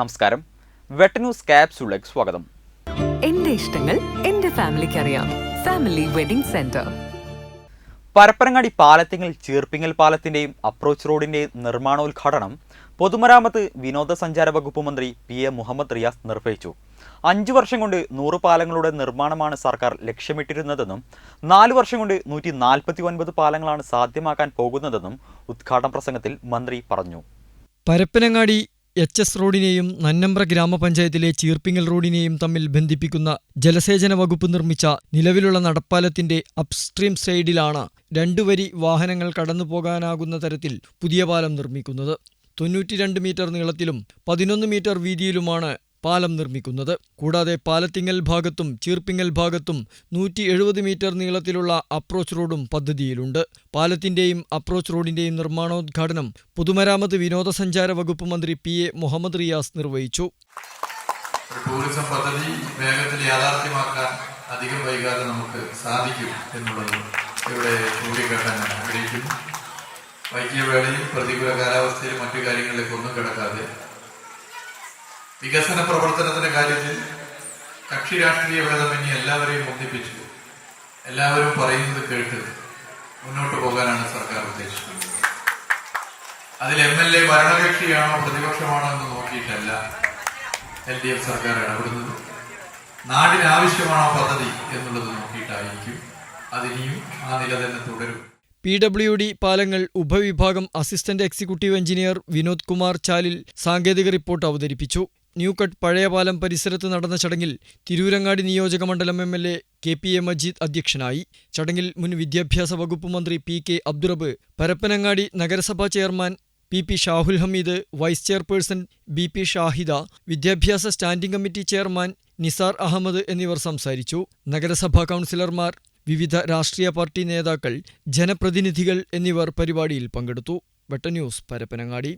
നമസ്കാരം. വെട്ട ന്യൂസ് ക്യാപ്സ്യൂളിലേക്ക് സ്വാഗതം. എന്റെ ഇഷ്ടങ്ങൾ എന്റെ ഫാമിലിക്ക് അറിയാം. Family wedding centre. Parappanangadi Palathingal Cheerppingal പാലത്തിന്റെയും approach റോഡിന്റെയും നിർമ്മാണോദ്ഘാടനം പൊതുമരാമത്ത് വിനോദസഞ്ചാര വകുപ്പ് മന്ത്രി പി എ മുഹമ്മദ് റിയാസ് നിർവഹിച്ചു. അഞ്ചു വർഷം കൊണ്ട് നൂറ് പാലങ്ങളുടെ നിർമ്മാണമാണ് സർക്കാർ ലക്ഷ്യമിട്ടിരുന്നതെന്നും നാല് വർഷം കൊണ്ട് നൂറ്റി നാൽപ്പത്തി ഒൻപത് പാലങ്ങളാണ് സാധ്യമാക്കാൻ പോകുന്നതെന്നും ഉദ്ഘാടന പ്രസംഗത്തിൽ മന്ത്രി പറഞ്ഞു. പരപ്പനങ്ങാടി എച്ച് എസ് റോഡിനെയും നന്നമ്പ്ര ഗ്രാമപഞ്ചായത്തിലെ ചീർപ്പിങ്ങൽ റോഡിനെയും തമ്മിൽ ബന്ധിപ്പിക്കുന്ന ജലസേചന വകുപ്പ് നിർമ്മിച്ച നിലവിലുള്ള നടപ്പാലത്തിന്റെ അപ്സ്ട്രീം സൈഡിലാണ് രണ്ടുവരി വാഹനങ്ങൾ കടന്നുപോകാനാകുന്ന തരത്തിൽ പുതിയ പാലം നിർമ്മിക്കുന്നത്. തൊണ്ണൂറ്റിരണ്ട് മീറ്റർ നീളത്തിലും പതിനൊന്ന് മീറ്റർ വീതിയിലുമാണ് പാലം നിർമ്മിക്കുന്നത്. കൂടാതെ പാലത്തിങ്ങൽ ഭാഗത്തും ചീർപ്പിങ്ങൽ ഭാഗത്തും നൂറ്റി എഴുപത് മീറ്റർ നീളത്തിലുള്ള അപ്രോച്ച് റോഡും പദ്ധതിയിലുണ്ട്. പാലത്തിന്റെയും അപ്രോച്ച് റോഡിന്റെയും നിർമ്മാണോദ്ഘാടനം പൊതുമരാമത്ത് വിനോദസഞ്ചാര വകുപ്പ് മന്ത്രി പി എ മുഹമ്മദ് റിയാസ് നിർവഹിച്ചു. ടൂറിസം പദ്ധതി വേഗത്തിൽ യാഥാർത്ഥ്യമാക്കാൻ അധികം വൈകാതെ നമുക്ക് സാധിക്കും എന്നുള്ളത് ഇവിടെ വൈകിയ വേളയിൽ പ്രതികൂല കാലാവസ്ഥയിലും മറ്റു കാര്യങ്ങളിലേക്ക് ഒന്നും കിടക്കാതെ വികസന പ്രവർത്തനത്തിന്റെ കാര്യത്തിൽ കക്ഷി രാഷ്ട്രീയ ഭേദമന്യേ എല്ലാവരെയും ഒന്നിപ്പിച്ചു. എല്ലാവരും പറയുന്നത് കേട്ട് മുന്നോട്ട് പോകാനാണ് സർക്കാർ ഉദ്ദേശിക്കുന്നത്. അതിൽ എം എൽ എ ഭരണകക്ഷിയാണോ പ്രതിപക്ഷമാണോ എന്ന് നോക്കിയിട്ടല്ല എൽ ഡി എഫ് സർക്കാർ ഇടപെടുന്നത്. നാടിന് ആവശ്യമാണോ പദ്ധതി എന്നുള്ളത് നോക്കിയിട്ടായിരിക്കും അതിനിയും ആ നില തന്നെ തുടരും. പി ഡബ്ല്യു ഡി പാലങ്ങൾ ഉപവിഭാഗം assistant executive engineer Vinod Kumar Chalil സാങ്കേതിക റിപ്പോർട്ട് അവതരിപ്പിച്ചു. ന്യൂകട്ട് പഴയപാലം പരിസരത്ത് നടന്ന ചടങ്ങിൽ തിരൂരങ്ങാടി നിയോജക മണ്ഡലം M L A K P A Majeed അധ്യക്ഷനായി. ചടങ്ങിൽ മുൻ വിദ്യാഭ്യാസ വകുപ്പ് മന്ത്രി പി കെ അബ്ദുറബ് പരപ്പനങ്ങാടി നഗരസഭാ chairman P P Shahul Hameed vice chairperson B P Shahida വിദ്യാഭ്യാസ standing committee chairman Nisar Ahammed എന്നിവർ സംസാരിച്ചു. നഗരസഭാ കൗൺസിലർമാർ വിവിധ രാഷ്ട്രീയ പാർട്ടി നേതാക്കൾ ജനപ്രതിനിധികൾ എന്നിവർ പരിപാടിയിൽ പങ്കെടുത്തു. വെട്ട ന്യൂസ് പരപ്പനങ്ങാടി.